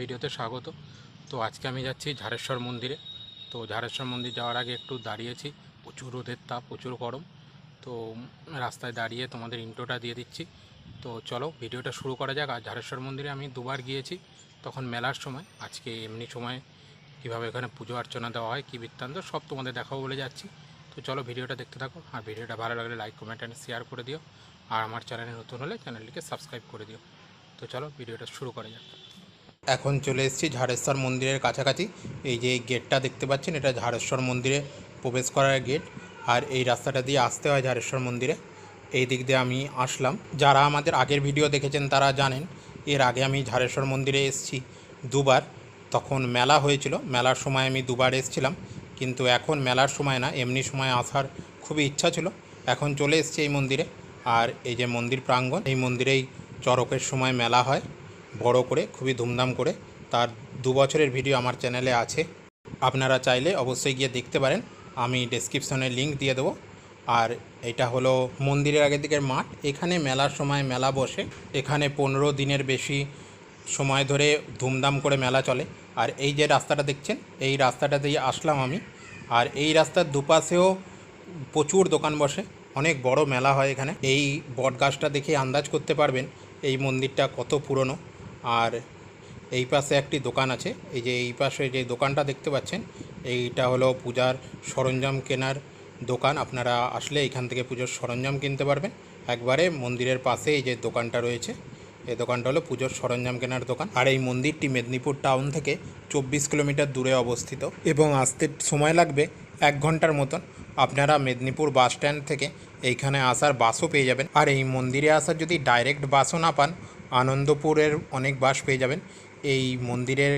ভিডিওতে স্বাগত। তো আজকে আমি যাচ্ছি ঝাড়েশ্বর মন্দিরে। তো ঝাড়েশ্বর মন্দির যাওয়ার আগে একটু দাঁড়িয়েছি। প্রচুর রোদের তাপ, প্রচুর গরম। তো রাস্তায় দাঁড়িয়ে তোমাদের ইন্ট্রোটা দিয়ে দিচ্ছি। তো চলো ভিডিওটা শুরু করা যাক। আর ঝাড়েশ্বর মন্দিরে আমি দুবার গিয়েছি তখন মেলার সময়। আজকে এমনি সময় কীভাবে এখানে পুজো অর্চনা দেওয়া হয়, কী বৃত্তান্ত, সব তোমাদের দেখাবো বলে যাচ্ছি। তো চলো ভিডিওটা দেখতে থাকো। আর ভিডিওটা ভালো লাগলে লাইক কমেন্ট অ্যান্ড শেয়ার করে দিও। আর আমার চ্যানেলে নতুন হলে চ্যানেলটিকে সাবস্ক্রাইব করে দিও। তো চলো ভিডিওটা শুরু করা যাক। এখন চলে এসেছি ঝাড়েশ্বর মন্দিরের কাছাকাছি। এই যে গেটটা দেখতে পাচ্ছেন, এটা ঝাড়েশ্বর মন্দিরে প্রবেশ করার গেট। আর এই রাস্তাটা দিয়ে আসতে হয় ঝাড়েশ্বর মন্দিরে। এই দিক দিয়ে আমি আসলাম। যারা আমাদের আগের ভিডিও দেখেছেন তারা জানেন, এর আগে আমি ঝাড়েশ্বর মন্দিরে এসেছি দুবার। তখন মেলা হয়েছিল। মেলার সময় আমি দুবার এসেছিলাম। কিন্তু এখন মেলার সময় না, এমনি সময় আসার খুবই ইচ্ছা ছিল। এখন চলে এসেছি এই মন্দিরে। আর এই যে মন্দির প্রাঙ্গণ, এই মন্দিরেই চরকের সময় মেলা হয়। বড় করে, খুবই ধুমধাম করে। তার দু বছরের ভিডিও আমার চ্যানেলে আছে। আপনারা চাইলে অবশ্যই গিয়ে দেখতে পারেন। আমি ডেসক্রিপশনে লিংক দিয়ে দেবো। আর এটা হলো মন্দিরের আগের দিকের মাঠ। এখানে মেলার সময় মেলা বসে। এখানে পনেরো দিনের বেশি সময় ধরে ধুমধাম করে মেলা চলে। আর এই যে রাস্তাটা দেখছেন, এই রাস্তাটা দিয়ে আসলাম আমি। আর এই রাস্তার দুপাশেও প্রচুর দোকান বসে। অনেক বড় মেলা হয় এখানে। এই বটগাছটা দেখে আন্দাজ করতে পারবেন, এই মন্দিরটা কত পুরনো। আর এই পাশে একটি দোকান আছে। এই যে এই পাশে যে দোকানটা দেখতে পাচ্ছেন, এইটা হলো পূজার সরঞ্জাম কেনার দোকান। আপনারা আসলে এখান থেকে পুজোর সরঞ্জাম কিনতে পারবেন। একবারে মন্দিরের পাশে এই যে দোকানটা রয়েছে এই দোকানটা হলো পুজোর সরঞ্জাম কেনার দোকান। আর এই মন্দিরটি মেদিনীপুর টাউন থেকে চব্বিশ কিলোমিটার দূরে অবস্থিত এবং আসতে সময় লাগবে এক ঘণ্টার মতন। আপনারা মেদিনীপুর বাস স্ট্যান্ড থেকে এইখানে আসার বাসও পেয়ে যাবেন। আর এই মন্দিরে আসার যদি ডাইরেক্ট বাসও না পান আনন্দপুরের অনেক বাস পেয়ে যাবেন। এই মন্দিরের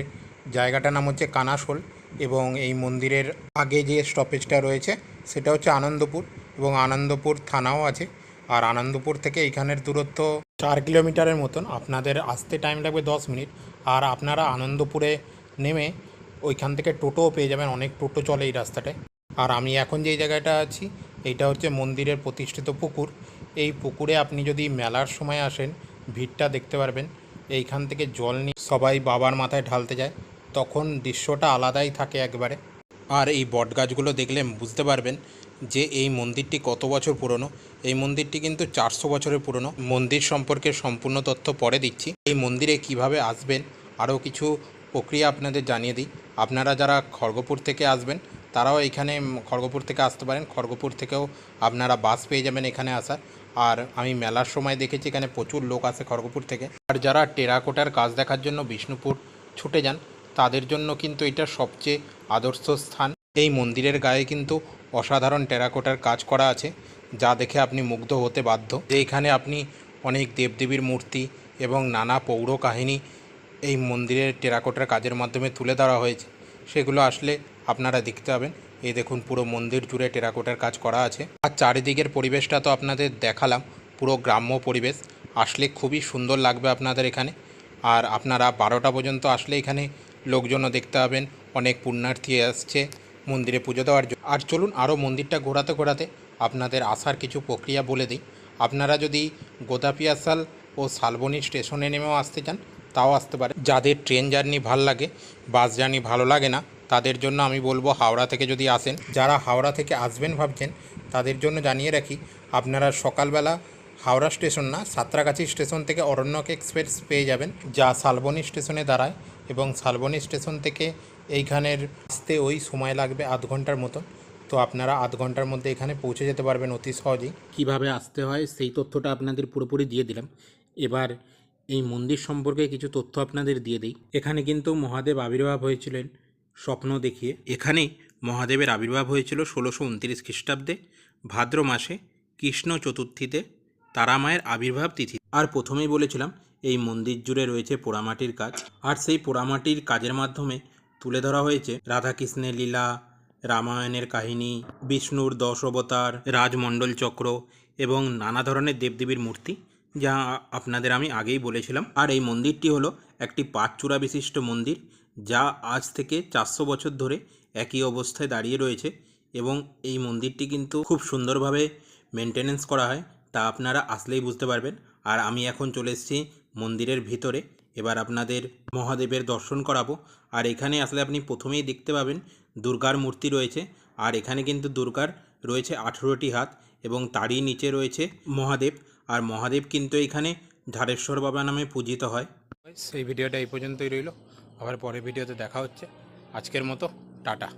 জায়গাটার নাম হচ্ছে কানাশোল এবং এই মন্দিরের আগে যে স্টপেজটা রয়েছে সেটা হচ্ছে আনন্দপুর এবং আনন্দপুর থানাও আছে। আর আনন্দপুর থেকে এইখানের দূরত্ব চার কিলোমিটারের মতন। আপনাদের আসতে টাইম লাগবে দশ মিনিট। আর আপনারা আনন্দপুরে নেমে ওইখান থেকে টোটোও পেয়ে যাবেন। অনেক টোটো চলে এই রাস্তাটায়। আর আমি এখন যেই জায়গাটা আছি, এইটা হচ্ছে মন্দিরের প্রতিষ্ঠিত পুকুর। এই পুকুরে আপনি যদি মেলার সময় আসেন ভিড়টা দেখতে পারবেন। এইখান থেকে জল নিয়ে সবাই বাবার মাথায় ঢালতে যায়। তখন দৃশ্যটা আলাদাই থাকে একবারে। আর এই বটগাছগুলো দেখলে বুঝতে পারবেন যে এই মন্দিরটি কত বছর পুরনো। এই মন্দিরটি কিন্তু চারশো বছরের পুরনো। মন্দির সম্পর্কে সম্পূর্ণ তথ্য পরে দিচ্ছি। এই মন্দিরে কীভাবে আসবেন, আরও কিছু প্রক্রিয়া আপনাদের জানিয়ে দিই। আপনারা যারা খড়গপুর থেকে আসবেন, তারাও এখানে খড়গপুর থেকে আসতে পারেন। খড়গপুর থেকেও আপনারা বাস পেয়ে যাবেন এখানে আসার। আর আমি মেলার সময় দেখেছি এখানে প্রচুর লোক আসে খড়গপুর থেকে। আর যারা টেরাকোটার কাজ দেখার জন্য বিষ্ণুপুর ছুটে যান, তাদের জন্য কিন্তু এটা সবচেয়ে আদর্শ স্থান। এই মন্দিরের গায়ে কিন্তু অসাধারণ টেরাকোটার কাজ করা আছে, যা দেখে আপনি মুগ্ধ হতে বাধ্য। যে এখানে আপনি অনেক দেবদেবীর মূর্তি এবং নানা পৌর কাহিনী এই মন্দিরের টেরাকোটার কাজের মাধ্যমে তুলে ধরা হয়েছে। সেগুলো আসলে আপনারা দেখতে পাবেন। এই দেখুন পুরো মন্দির জুড়ে টেরাকোটার কাজ করা আছে। চারিদিকের পরিবেশটা তো আপনাদের দেখালাম, পুরো গ্রাম্য পরিবেশ। আসলে খুবই সুন্দর লাগবে আপনাদের এখানে। আর আপনারা বারোটা পর্যন্ত আসলে এখানে লোকজনও দেখতে পাবেন, অনেক পুণ্যার্থী আসছে, মন্দিরে পুজো দেওয়ার জন্য। আর চলুন আরও মন্দিরটা ঘোরাতে ঘোরাতে আপনাদের আসার কিছু প্রক্রিয়া বলে দিই। আপনারা যদি গোদাপিয়াসাল ও শালবনী স্টেশনে নেমেও আসতে চান, তাও আসতে পারে যাদের ট্রেন জার্নি ভালো লাগে, বাস জার্নি ভালো লাগে না, তাদের জন্য আমি বলব হাওড়া থেকে যদি আসেন। যারা হাওড়া থেকে আসবেন ভাবছেন তাদের জন্য জানিয়ে রাখি, আপনারা সকালবেলা হাওড়া স্টেশন না, সাঁতরাগাছি স্টেশন থেকে অরণ্যক এক্সপ্রেস পেয়ে যাবেন, যা শালবনী স্টেশনে দাঁড়ায় এবং শালবনী স্টেশন থেকে এইখানের আসতে ওই সময় লাগবে আধ ঘণ্টার মতো তো আপনারা আধ ঘণ্টার মধ্যে এখানে পৌঁছে যেতে পারবেন অতি সহজেই। কীভাবে আসতে হয় সেই তথ্যটা আপনাদের পুরোপুরি দিয়ে দিলাম। এবার এই মন্দির সম্পর্কে কিছু তথ্য আপনাদের দিয়ে দিই। এখানে কিন্তু মহাদেব আবির্ভাব হয়েছিলেন স্বপ্ন দেখিয়ে। এখানে মহাদেবের আবির্ভাব হয়েছিল ষোলোশো উনত্রিশ খ্রিস্টাব্দে। ভাদ্র মাসে কৃষ্ণ চতুর্থীতে তারামায়ের আবির্ভাব তিথি। আর প্রথমেই বলেছিলাম, এই মন্দির জুড়ে রয়েছে পোড়ামাটির কাজ। আর সেই পোড়ামাটির কাজের মাধ্যমে তুলে ধরা হয়েছে রাধাকৃষ্ণের লীলা, রামায়ণের কাহিনী, বিষ্ণুর দশ অবতার, রাজমণ্ডল চক্র এবং নানা ধরনের দেবদেবীর মূর্তি, যা আপনাদের আমি আগেই বলেছিলাম। আর এই মন্দিরটি হলো একটি পাঁচচূড়া বিশিষ্ট মন্দির, যা আজ থেকে চারশো বছর ধরে একই অবস্থায় দাঁড়িয়ে রয়েছে এবং এই মন্দিরটি কিন্তু খুব সুন্দরভাবে মেনটেনেন্স করা হয়, তা আপনারা আসলেই বুঝতে পারবেন। আর আমি এখন চলে এসেছি মন্দিরের ভিতরে। এবার আপনাদের মহাদেবের দর্শন করাবো। আর এখানে আসলে আপনি প্রথমেই দেখতে পাবেন দুর্গার মূর্তি রয়েছে। আর এখানে কিন্তু দুর্গার রয়েছে আঠেরোটি হাত এবং তারই নিচে রয়েছে মহাদেব। আর মহাদেব কিন্তু এখানে ঝাড়েশ্বর বাবা নামে পূজিত হয়। সেই ভিডিওটা এই পর্যন্তই রইল। আবার পরের ভিডিওতে দেখা হচ্ছে। আজকের মতো, টাটা।